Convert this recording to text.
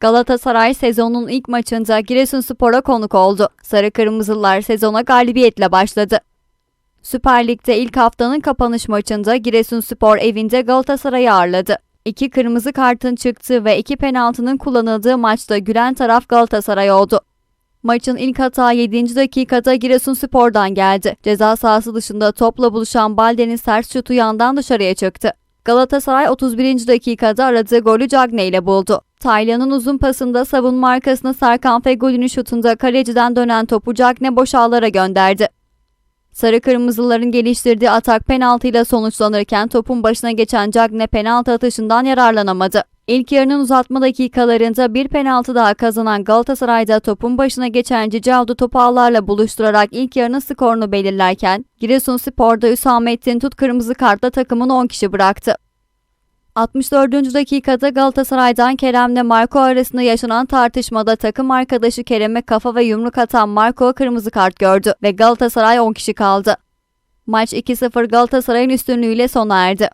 Galatasaray sezonun ilk maçında Giresunspor'a konuk oldu. Sarı Kırmızılar sezona galibiyetle başladı. Süper Lig'de ilk haftanın kapanış maçında Giresunspor evinde Galatasaray'ı ağırladı. İki kırmızı kartın çıktığı ve iki penaltının kullanıldığı maçta gülen taraf Galatasaray oldu. Maçın ilk hata 7. dakikada Giresunspor'dan geldi. Ceza sahası dışında topla buluşan Balde'nin sert şutu yandan dışarıya çıktı. Galatasaray 31. dakikada aradığı golü Cagne ile buldu. Taylan'ın uzun pasında savunma arkasına Serkan Fegoli'nin şutunda kaleciden dönen topu Cagne boş ağlara gönderdi. Sarı Kırmızıların geliştirdiği atak penaltıyla sonuçlanırken topun başına geçen Cagne penaltı atışından yararlanamadı. İlk yarının uzatma dakikalarında bir penaltı daha kazanan Galatasaray'da topun başına geçen Cicaldo topu ağlarla buluşturarak ilk yarının skorunu belirlerken Giresunspor'da Hüsamettin Tut kırmızı kartla takımını 10 kişi bıraktı. 64. dakikada Galatasaray'dan Kerem'le Marco arasında yaşanan tartışmada takım arkadaşı Kerem'e kafa ve yumruk atan Marco kırmızı kart gördü ve Galatasaray 10 kişi kaldı. Maç 2-0 Galatasaray'ın üstünlüğüyle sona erdi.